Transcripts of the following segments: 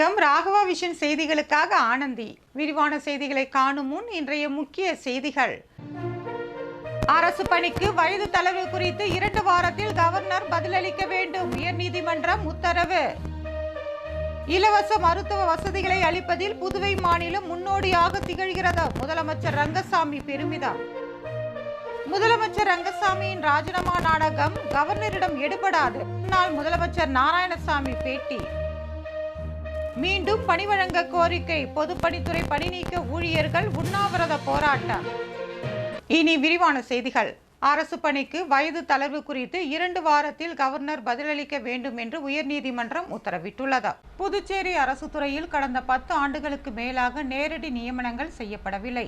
வணக்கம். ராகவா விஷன் செய்திகளுக்காக ஆனந்தி. விரிவான செய்திகளை காணும் முன் இன்றைய முக்கிய செய்திகள். அரசு பணிக்கு வயது தளர்வு குறித்து இரண்டு வாரத்தில் கவர்னர் பதிலளிக்க வேண்டும். உயர்நீதிமன்றம் உத்தரவு. இலவச மருத்துவ வசதிகளை அளிப்பதில் புதுவை மாநிலம் முன்னோடியாக திகழ்கிறது. முதலமைச்சர் ரங்கசாமி பெருமிதம். முதலமைச்சர் ரங்கசாமியின் ராஜினாமா நாடகம் கவர்னரிடம் எடுபடாது. முன்னாள் முதலமைச்சர் நாராயணசாமி பேட்டி. மீண்டும் பணி வழங்க கோரிக்கை. பொதுப்பணித்துறை பணிநீக்க ஊழியர்கள் உண்ணாவிரத போராட்டம். இனி விரிவான செய்திகள். அரசு பணிக்கு வயது தளர்வு குறித்து இரண்டு வாரத்தில் கவர்னர் பதிலளிக்க வேண்டும் என்று உயர்நீதிமன்றம் உத்தரவிட்டுள்ளது. புதுச்சேரி அரசு துறையில் கடந்த பத்து ஆண்டுகளுக்கு மேலாக நேரடி நியமனங்கள் செய்யப்படவில்லை.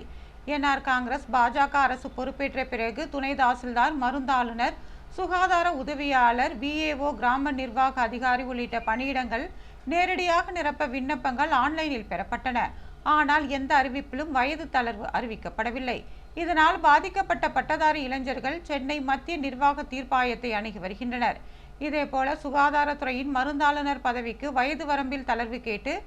என்ஆர் காங்கிரஸ் பாஜக அரசு பொறுப்பேற்ற பிறகு துணை தாசில்தார் மருந்தாளுநர் சுகாதார உதவியாளர் விஏஓ கிராம நிர்வாக அதிகாரி உள்ளிட்ட பணியிடங்கள் நேரடியாக நிரப்ப விண்ணப்பங்கள் ஆன்லைனில் பெறப்பட்டன. ஆனால் எந்த அறிவிப்பிலும் வயது தளர்வு அறிவிக்கப்படவில்லை. இதனால் பாதிக்கப்பட்ட பட்டதாரி இளைஞர்கள் சென்னை மத்திய நிர்வாக தீர்ப்பாயத்தை அணுகி வருகின்றனர். இதேபோல சுகாதாரத்துறையின் மருந்தாளுநர் பதவிக்கு வயது வரம்பில் தளர்வு கேட்டு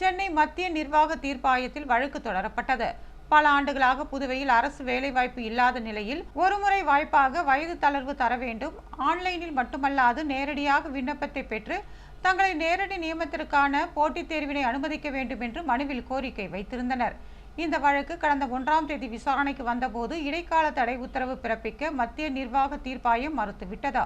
சென்னை மத்திய நிர்வாக தீர்ப்பாயத்தில் வழக்கு தொடரப்பட்டது. பல ஆண்டுகளாக புதுவையில் அரசு வேலைவாய்ப்பு இல்லாத நிலையில் ஒருமுறை வாய்ப்பாக வயது தளர்வு தர வேண்டும். ஆன்லைனில் மட்டுமல்லாது நேரடியாக விண்ணப்பத்தை பெற்று தங்களை நேரடி நியமனத்திற்கான போட்டித் தேர்வினை அனுமதிக்க வேண்டும் என்று மனுவில் கோரிக்கை வைத்திருந்தனர். இந்த வழக்கு கடந்த ஒன்றாம் தேதி விசாரணைக்கு வந்தபோது இடைக்கால தடை உத்தரவு பிறப்பிக்க மத்திய நிர்வாக தீர்ப்பாயம் மறுத்துவிட்டதா.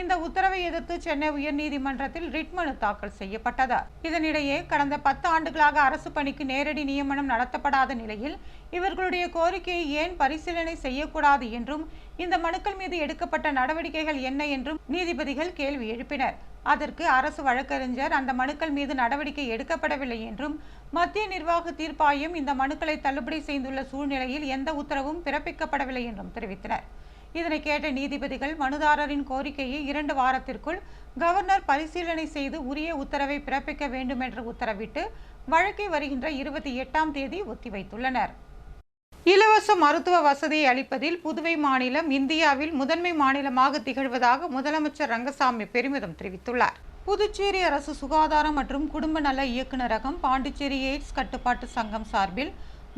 இந்த உத்தரவை எதிர்த்து சென்னை உயர்நீதிமன்றத்தில் ரிட் மனு தாக்கல் செய்யப்பட்டது. இதனிடையே கடந்த பத்து ஆண்டுகளாக அரசு பணிக்கு நேரடி நியமனம் நடத்தப்படாத நிலையில் இவர்களுடைய கோரிக்கையை ஏன் பரிசீலனை செய்யக்கூடாது என்றும் இந்த மனுக்கள் மீது எடுக்கப்பட்ட நடவடிக்கைகள் என்ன என்றும் நீதிபதிகள் கேள்வி எழுப்பினர். அதற்கு அரசு வழக்கறிஞர் அந்த மனுக்கள் மீது நடவடிக்கை எடுக்கப்படவில்லை என்றும் மத்திய நிர்வாக தீர்ப்பாயம் இந்த மனுக்களை தள்ளுபடி செய்துள்ள சூழ்நிலையில் எந்த உத்தரவும் பிறப்பிக்கப்படவில்லை என்றும் தெரிவித்தனர். இதனை கேட்ட நீதிபதிகள் மனுதாரரின் கோரிக்கையை இரண்டு வாரத்திற்குள் கவர்னர் பரிசீலனை செய்து உரிய உத்தரவை பிறப்பிக்க வேண்டும் என்று உத்தரவிட்டு வழக்கை வருகின்ற இருபத்தி எட்டாம் தேதி ஒத்திவைத்துள்ளனர். இலவச மருத்துவ வசதியை அளிப்பதில் புதுவை மாநிலம் இந்தியாவில் முதன்மை மாநிலமாக திகழ்வதாக முதலமைச்சர் ரங்கசாமி பெருமிதம் தெரிவித்துள்ளார். புதுச்சேரி அரசு சுகாதாரம் மற்றும் குடும்ப நல இயக்குநரகம் பாண்டிச்சேரி எய்ட்ஸ் கட்டுப்பாட்டு சங்கம் சார்பில்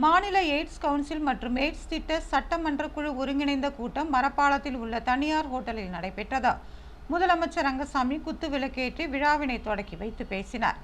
மாநில எய்ட்ஸ் கவுன்சில் மற்றும் எய்ட்ஸ் திட்ட சட்டமன்ற குழு ஒருங்கிணைந்த கூட்டம் மரப்பாலத்தில் உள்ள தனியார் ஹோட்டலில் நடைபெற்றது. முதலமைச்சர் ரங்கசாமி குத்து விளக்கேற்றி விழாவினை தொடக்கி வைத்து பேசினார்.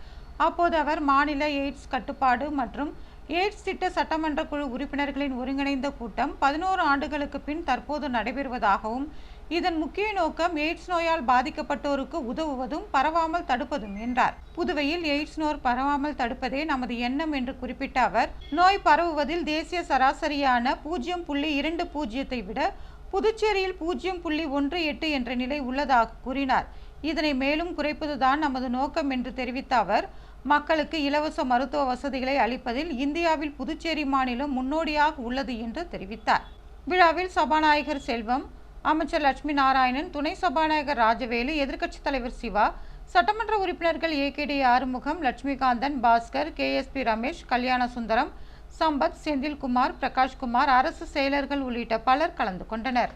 அப்போது அவர் மாநில எய்ட்ஸ் கட்டுப்பாடு மற்றும் எய்ட்ஸ் திட்ட சட்டமன்ற குழு உறுப்பினர்களின் ஒருங்கிணைந்த கூட்டம் பதினோரு ஆண்டுகளுக்கு பின் தற்போது நடைபெறுவதாகவும் இதன் முக்கிய நோக்கம் எய்ட்ஸ் நோயால் பாதிக்கப்பட்டோருக்கு உதவுவதும் பரவாமல் தடுப்பதும் என்றார். புதுவையில் எய்ட்ஸ் நோய் பரவாமல் தடுப்பதே நமது எண்ணம் என்று குறிப்பிட்ட அவர் நோய் பரவுவதில் தேசிய சராசரியான பூஜ்ஜியம் புள்ளி இரண்டு பூஜ்ஜியத்தை விட புதுச்சேரியில் பூஜ்ஜியம் புள்ளி ஒன்று எட்டு என்ற நிலை உள்ளதாக கூறினார். இதனை மேலும் குறைப்பதுதான் நமது நோக்கம் என்று தெரிவித்த அவர் மக்களுக்கு இலவச மருத்துவ வசதிகளை அளிப்பதில் இந்தியாவில் புதுச்சேரி மாநிலம் முன்னோடியாக உள்ளது என்று தெரிவித்தார். விழாவில் சபாநாயகர் செல்வம் அமைச்சர் லட்சுமி நாராயணன் துணை சபாநாயகர் ராஜவேலு எதிர்க்கட்சித் தலைவர் சிவா சட்டமன்ற உறுப்பினர்கள் A K T Arumugam Lakshmikanthan Bhaskar K S P Ramesh Kalyanasundaram Sampath Senthilkumar Prakash Kumar அரசு செயலர்கள் உள்ளிட்ட பலர் கலந்து கொண்டனர்.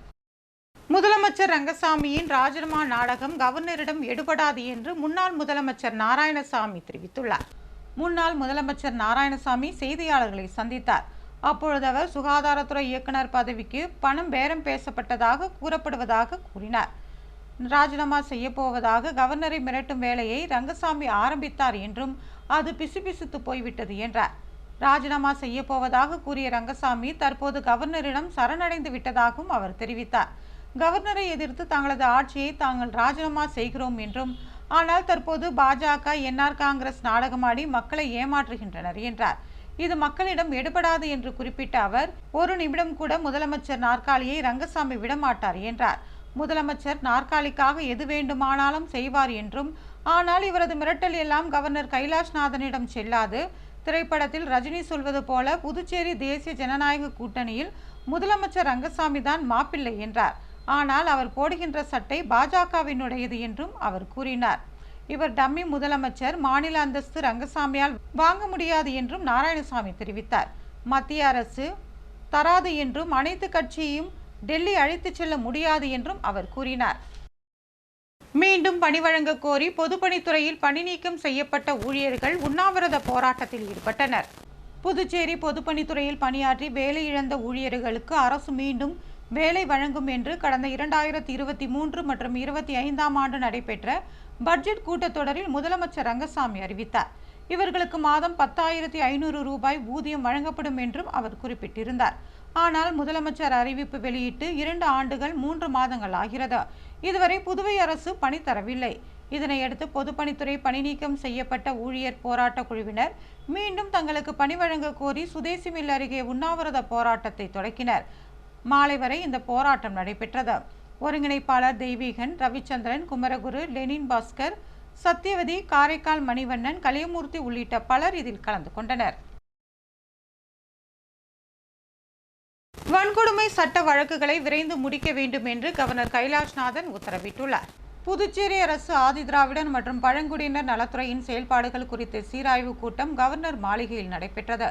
முதலமைச்சர் ரங்கசாமியின் ராஜினாமா நாடகம் கவர்னரிடம் எடுபடாது என்று முன்னாள் முதலமைச்சர் நாராயணசாமி தெரிவித்துள்ளார். முன்னாள் முதலமைச்சர் நாராயணசாமி செய்தியாளர்களை சந்தித்தார். அப்பொழுது அவர் சுகாதாரத்துறை இயக்குனர் பதவிக்கு பணம் பேரம் பேசப்பட்டதாக கூறப்படுவதாக கூறினார். ராஜினாமா செய்யப்போவதாக கவர்னரை மிரட்டும் வேலையை ரங்கசாமி ஆரம்பித்தார் என்றும் அது பிசுபிசுத்து போய்விட்டது என்றார். ராஜினாமா செய்யப்போவதாக கூறிய ரங்கசாமி தற்போது கவர்னரிடம் சரணடைந்து விட்டதாகவும் அவர் தெரிவித்தார். கவர்னரை எதிர்த்து தங்களது ஆட்சியை தாங்கள் ராஜினாமா செய்கிறோம் என்றும் ஆனால் தற்போது பாஜக என்ஆர் காங்கிரஸ் நாடகமாடி மக்களை ஏமாற்றுகின்றனர் என்றார். இது மக்களிடம் எடுபடாது என்று குறிப்பிட்ட அவர் ஒரு நிமிடம் கூட முதலமைச்சர் நாற்காலியை ரங்கசாமி விடமாட்டார் என்றார். முதலமைச்சர் நாற்காலிக்காக எது வேண்டுமானாலும் செய்வார் என்றும் ஆனால் இவரது மிரட்டல் எல்லாம் கவர்னர் கைலாஷ்நாதனிடம் செல்லாது. திரைப்படத்தில் ரஜினி சொல்வது போல புதுச்சேரி தேசிய ஜனநாயக கூட்டணியில் முதலமைச்சர் ரங்கசாமி தான் மாப்பிள்ளை என்றார். ஆனால் அவர் போடுகின்ற சட்டை பாஜகவினுடையது என்றும் அவர் கூறினார். இவர் டம்மி முதலமைச்சர் மாநில அந்தஸ்து ரங்கசாமியால் வாங்க முடியாது என்றும் நாராயணசாமி தெரிவித்தார். மத்திய அரசு தராது என்றும் அனைத்து கட்சியையும் டெல்லி அழைத்துச் செல்ல முடியாது என்றும் அவர் கூறினார். மீண்டும் பணி வழங்க கோரி பொதுப்பணித்துறையில் பணி நீக்கம் செய்யப்பட்ட ஊழியர்கள் உண்ணாவிரத போராட்டத்தில் ஈடுபட்டனர். புதுச்சேரி பொதுப்பணித்துறையில் பணியாற்றி வேலை இழந்த ஊழியர்களுக்கு அரசு மீண்டும் வேலை வழங்கும் என்று கடந்த இரண்டாயிரத்தி இருபத்தி மூன்று மற்றும் இருபத்தி ஐந்தாம் ஆண்டு நடைபெற்ற பட்ஜெட் கூட்டத்தொடரில் முதலமைச்சர் ரங்கசாமி அறிவித்தார். இவர்களுக்கு மாதம் பத்தாயிரத்தி ஐநூறு ரூபாய் ஊதியம் வழங்கப்படும் என்றும் அவர் குறிப்பிட்டிருந்தார். ஆனால் முதலமைச்சர் அறிவிப்பு வெளியிட்டு இரண்டு ஆண்டுகள் மூன்று மாதங்கள் ஆகிறது. இதுவரை புதுவை அரசு பணி தரவில்லை. இதனையடுத்து பொதுப்பணித்துறை பணி நீக்கம் செய்யப்பட்ட ஊழியர் போராட்ட குழுவினர் மீண்டும் தங்களுக்கு பணி வழங்க கோரி சுதேசி மில் அருகே உண்ணாவிரத போராட்டத்தை தொடக்கினர். மாலை வரை இந்த போராட்டம் நடைபெற்றது. ஒருங்கிணைப்பாளர் தெய்வீகன் ரவிச்சந்திரன் குமரகுரு லெனின் பாஸ்கர் சத்யவதி காரைக்கால் மணிவண்ணன் கலியமூர்த்தி உள்ளிட்ட பலர் இதில் கலந்து கொண்டனர். வன்கொடுமை சட்ட வழக்குகளை விரைந்து முடிக்க வேண்டும் என்று கவர்னர் கைலாஷ்நாதன் உத்தரவிட்டுள்ளார். புதுச்சேரி அரசு ஆதிதிராவிடர் மற்றும் பழங்குடியினர் நலத்துறையின் செயல்பாடுகள் குறித்த சீராய்வு கூட்டம் கவர்னர் மாளிகையில் நடைபெற்றது.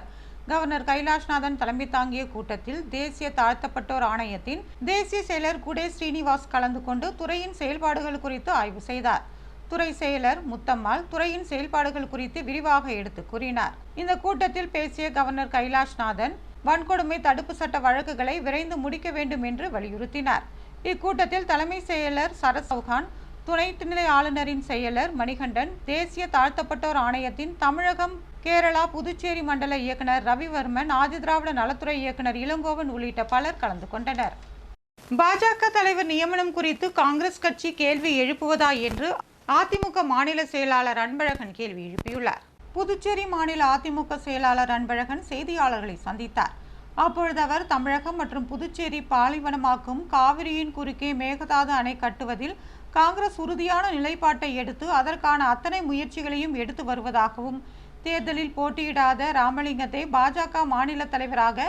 கவர்னர் கைலாஷ்நாதன் தலைமை தாங்கிய கூட்டத்தில் தேசிய தாழ்த்தப்பட்டோர் ஆணையத்தின் தேசிய செயலர் குடே ஸ்ரீனிவாஸ் கலந்து கொண்டு துறையின் செயல்பாடுகள் குறித்து ஆய்வு செய்தார். துறை செயலர் முத்தம்மாள் துறையின் செயல்பாடுகள் குறித்து விரிவாக எடுத்து கூறினார். இந்த கூட்டத்தில் பேசிய கவர்னர் கைலாஷ்நாதன் வன்கொடுமை தடுப்பு சட்ட வழக்குகளை விரைந்து முடிக்க வேண்டும் என்று வலியுறுத்தினார். இக்கூட்டத்தில் தலைமை செயலர் சரத் சௌஹான் துணை துணைநிலை ஆளுநரின் செயலர் மணிகண்டன் தேசிய தாழ்த்தப்பட்டோர் ஆணையத்தின் தமிழகம் கேரளா புதுச்சேரி மண்டல இயக்குனர் ரவிவர்மன் ஆதிதிராவிட நலத்துறை இயக்குனர் இளங்கோவன் உள்ளிட்ட பலர் கலந்து கொண்டனர். பாஜக தலைவர் நியமனம் குறித்து காங்கிரஸ் கட்சி கேள்வி எழுப்புவதா என்று அதிமுக மாநில செயலாளர் அன்பழகன் கேள்வி எழுப்பியுள்ளார். புதுச்சேரி மாநில அதிமுக செயலாளர் அன்பழகன் செய்தியாளர்களை சந்தித்தார். அப்பொழுது அவர் தமிழகம் மற்றும் புதுச்சேரி பாலைவனமாக்கும் காவிரியின் குறுக்கே மேகதாது அணை கட்டுவதில் காங்கிரஸ் உறுதியான நிலைப்பாட்டை எடுத்து அதற்கான அத்தனை முயற்சிகளையும் எடுத்து வருவதாகவும் தேர்தலில் போட்டியிடாத ராமலிங்கத்தை பாஜக மாநில தலைவராக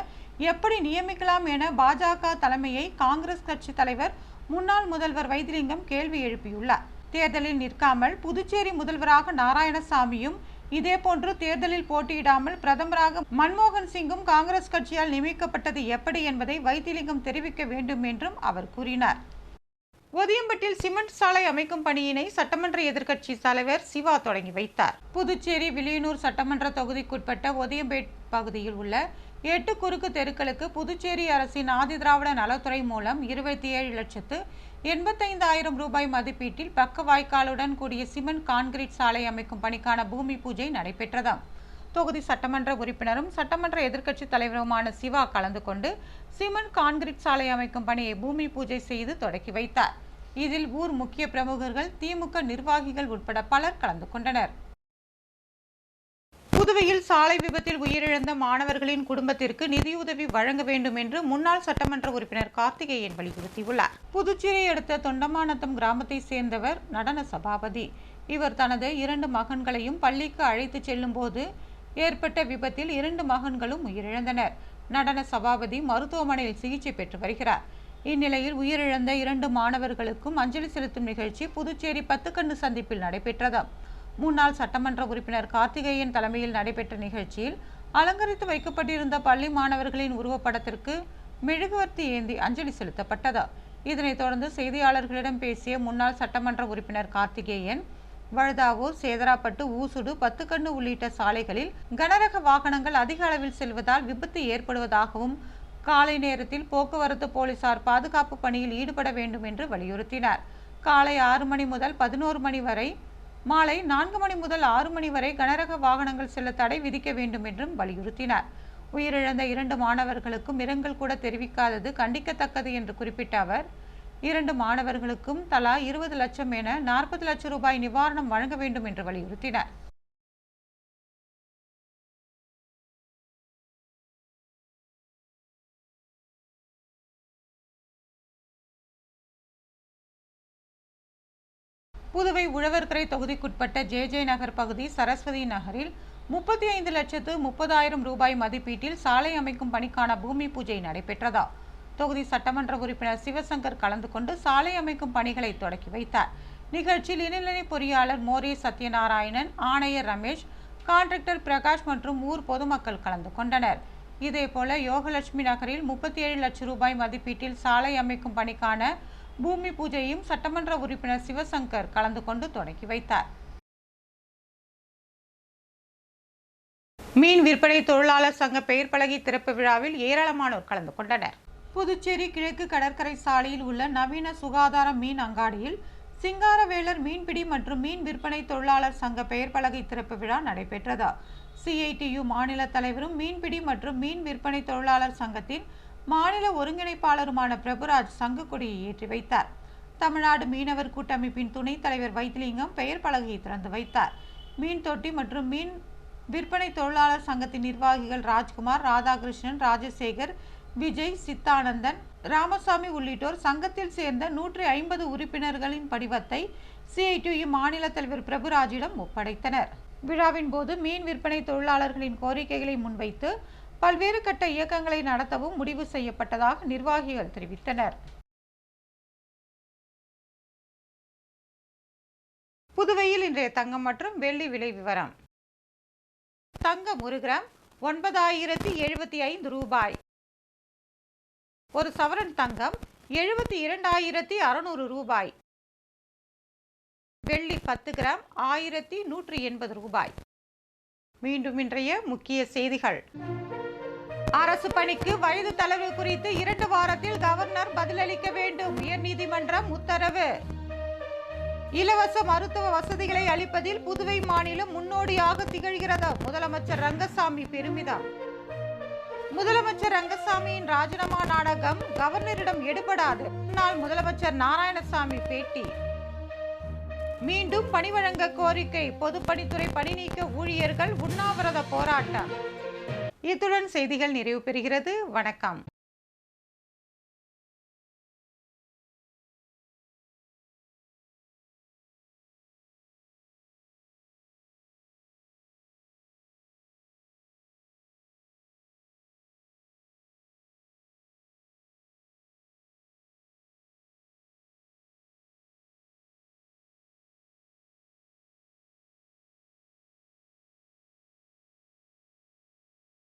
எப்படி நியமிக்கலாம் என பாஜக தலைமையை காங்கிரஸ் கட்சி தலைவர் முன்னாள் முதல்வர் வைத்திலிங்கம் கேள்வி எழுப்பியுள்ளார். தேர்தலில் நிற்காமல் புதுச்சேரி முதல்வராக நாராயணசாமியும் இதேபோன்று தேர்தலில் போட்டியிடாமல் பிரதமராக மன்மோகன் சிங்கும் காங்கிரஸ் கட்சியால் நியமிக்கப்பட்டது எப்படி என்பதை வைத்திலிங்கம் தெரிவிக்க வேண்டும் என்றும் அவர் கூறினார். ஒதியம்பட்டில் சிமெண்ட் சாலை அமைக்கும் பணியினை சட்டமன்ற எதிர்க்கட்சி தலைவர் சிவா தொடங்கி வைத்தார். புதுச்சேரி வில்லியனூர் சட்டமன்ற தொகுதிக்குட்பட்ட ஒதியம்பேட் பகுதியில் உள்ள எட்டு குறுக்கு தெருக்களுக்கு புதுச்சேரி அரசின் ஆதிதிராவிட நலத்துறை மூலம் இருபத்தி ஏழு லட்சத்து எண்பத்தைந்தாயிரம் ரூபாய் மதிப்பீட்டில் பக்க வாய்க்காலுடன் கூடிய சிமெண்ட் கான்கிரீட் சாலை அமைக்கும் பணிக்கான பூமி பூஜை நடைபெற்றதாம். தொகுதி சட்டமன்ற உறுப்பினரும் சட்டமன்ற எதிர்க்கட்சி தலைவருமான சிவா கலந்து கொண்டு சிமெண்ட் கான்கிரீட் சாலை அமைக்கும் பணியை பூமி பூஜை செய்து தொடக்கி வைத்தார். இதில் ஊர் முக்கிய பிரமுகர்கள் திமுக நிர்வாகிகள் உட்பட பலர் கலந்து கொண்டனர். புதுவையில் சாலை விபத்தில் உயிரிழந்த மாணவர்களின் குடும்பத்திற்கு நிதியுதவி வழங்க வேண்டும் என்று முன்னாள் சட்டமன்ற உறுப்பினர் கார்த்திகேயன் வலியுறுத்தியுள்ளார். புதுச்சேரியை அடுத்த தொண்டமானத்தம் கிராமத்தை சேர்ந்தவர் நடன சபாபதி. இவர் தனது இரண்டு மகன்களையும் பள்ளிக்கு அழைத்து செல்லும் போது ஏற்பட்ட விபத்தில் இரண்டு மகன்களும் உயிரிழந்தனர். நடன சபாபதி மருத்துவமனையில் சிகிச்சை பெற்று வருகிறார். இந்நிலையில் உயிரிழந்த இரண்டு மாணவர்களுக்கும் அஞ்சலி செலுத்தும் நிகழ்ச்சி புதுச்சேரி பத்துக்கண்ணு சந்திப்பில் நடைபெற்றது. முன்னாள் சட்டமன்ற உறுப்பினர் கார்த்திகேயன் தலைமையில் நடைபெற்ற நிகழ்ச்சியில் அலங்கரித்து வைக்கப்பட்டிருந்த பள்ளி மாணவர்களின் உருவப்படத்திற்கு மெழுகுவர்த்தி ஏந்தி அஞ்சலி செலுத்தப்பட்டது. இதனைத் தொடர்ந்து செய்தியாளர்களிடம் பேசிய முன்னாள் சட்டமன்ற உறுப்பினர் கார்த்திகேயன் வழுதாவூர் சேதராப்பட்டு ஊசுடு பத்துக்கண்ணு உள்ளிட்ட சாலைகளில் கனரக வாகனங்கள் அதிக அளவில் செல்வதால் விபத்து ஏற்படுவதாகவும் காலை நேரத்தில் போக்குவரத்து போலீசார் பாதுகாப்பு பணியில் ஈடுபட வேண்டும் என்று வலியுறுத்தினார். காலை ஆறு மணி முதல் பதினோரு மணி வரை மாலை நான்கு மணி முதல் ஆறு மணி வரை கனரக வாகனங்கள் செல்ல தடை விதிக்க வேண்டும் என்றும் வலியுறுத்தினார். உயிரிழந்த இரண்டு மாணவர்களுக்கும் இரங்கல் கூட தெரிவிக்காதது கண்டிக்கத்தக்கது என்று குறிப்பிட்ட அவர் இரண்டு மாணவர்களுக்கும் தலா இருபது லட்சம் என நாற்பது லட்சம் ரூபாய் நிவாரணம் வழங்க வேண்டும் என்று வலியுறுத்தினார். புதுவை உழவர்கரை தொகுதிக்குட்பட்ட ஜே ஜே நகர் பகுதி சரஸ்வதி நகரில் முப்பத்தி ஐந்து லட்சத்து முப்பதாயிரம் ரூபாய் மதிப்பீட்டில் சாலை அமைக்கும் பணிக்கான பூமி பூஜை நடைபெற்றதா? தொகுதி சட்டமன்ற உறுப்பினர் சிவசங்கர் கலந்து கொண்டு சாலை அமைக்கும் பணிகளை தொடக்கி வைத்தார். நிகழ்ச்சியில் இணைநிலை பொறியாளர் மோரி சத்யநாராயணன் ஆணையர் ரமேஷ் கான்ட்ராக்டர் பிரகாஷ் மற்றும் ஊர் பொதுமக்கள் கலந்து கொண்டனர். இதேபோல யோகலட்சுமி நகரில் முப்பத்தி ஏழு லட்சம் ரூபாய் மதிப்பீட்டில் சாலை அமைக்கும் பணிக்கான பூமி பூஜையும் சட்டமன்ற உறுப்பினர் சிவசங்கர் கலந்து கொண்டு தொடங்கி வைத்தார். மீன் விற்பனை தொழிலாளர் சங்க பெயர் பலகை திறப்பு விழாவில் ஏராளமானோர் கலந்து கொண்டனர். புதுச்சேரி கிழக்கு கடற்கரை சாலையில் உள்ள நவீன சுகாதார மீன் அங்காடியில் சிங்காரவேலர் மீன்பிடி மற்றும் மீன் விற்பனை தொழிலாளர் சங்க பெயர் பலகை திறப்பு விழா நடைபெற்றது. சிஐடியு மாநில தலைவரும் மீன்பிடி மற்றும் மீன் விற்பனை தொழிலாளர் சங்கத்தின் மாநில ஒருங்கிணைப்பாளருமான பிரபுராஜ் சங்க ஏற்றி வைத்தார். தமிழ்நாடு மீனவர் கூட்டமைப்பின் துணைத் தலைவர் வைத்திலிங்கம் பெயர் பலகையை திறந்து வைத்தார். மீன் தொட்டி மற்றும் மீன் விற்பனை தொழிலாளர் சங்கத்தின் நிர்வாகிகள் ராஜ்குமார் ராதாகிருஷ்ணன் ராஜசேகர் விஜய் சித்தானந்தன் ராமசாமி உள்ளிட்டோர் சங்கத்தில் சேர்ந்த நூற்றி ஐம்பது உறுப்பினர்களின் படிவத்தை சிஐடியு மாநில தலைவர் பிரபுராஜிடம் ஒப்படைத்தனர். விழாவின் போது மீன் விற்பனை தொழிலாளர்களின் கோரிக்கைகளை முன்வைத்து பல்வேறு கட்ட இயக்கங்களை நடத்தவும் முடிவு செய்யப்பட்டதாக நிர்வாகிகள் தெரிவித்தனர். புதுவையில் இன்றைய தங்கம் மற்றும் வெள்ளி விலை விவரம். தங்கம் ஒரு கிராம் ஒன்பதாயிரத்தி எழுபத்தி ஐந்து ரூபாய். ஒரு சவரன் தங்கம் எழுபத்தி இரண்டாயிரத்தி அறுநூறு ரூபாய். வெள்ளி பத்து கிராம் ஆயிரத்தி நூற்றி எண்பது ரூபாய். மீண்டும் இன்றைய முக்கிய செய்திகள். அரசு பணிக்கு வயது தளர்வு குறித்து இரண்டு வாரத்தில் கவர்னர் பதிலளிக்க வேண்டும் உயர்நீதிமன்றம் உத்தரவு. இலவச மருத்துவ வசதிகளை அளிப்பதில் புதுவை மாநிலம் முன்னோடியாக திகழ்கிறது. முதலமைச்சர் ரங்கசாமி பெருமிதம். முதலமைச்சர் ரங்கசாமியின் ராஜினாமா நாடகம் கவர்னரிடம் எடுபடாது. முன்னாள் முதலமைச்சர் நாராயணசாமி பேட்டி. மீண்டும் பணி வழங்க கோரிக்கை. பொதுப்பணித்துறை பணி நீக்க ஊழியர்கள் உண்ணாவிரத போராட்டம். இத்துடன் செய்திகள் நிறைவு பெறுகிறது வணக்கம்.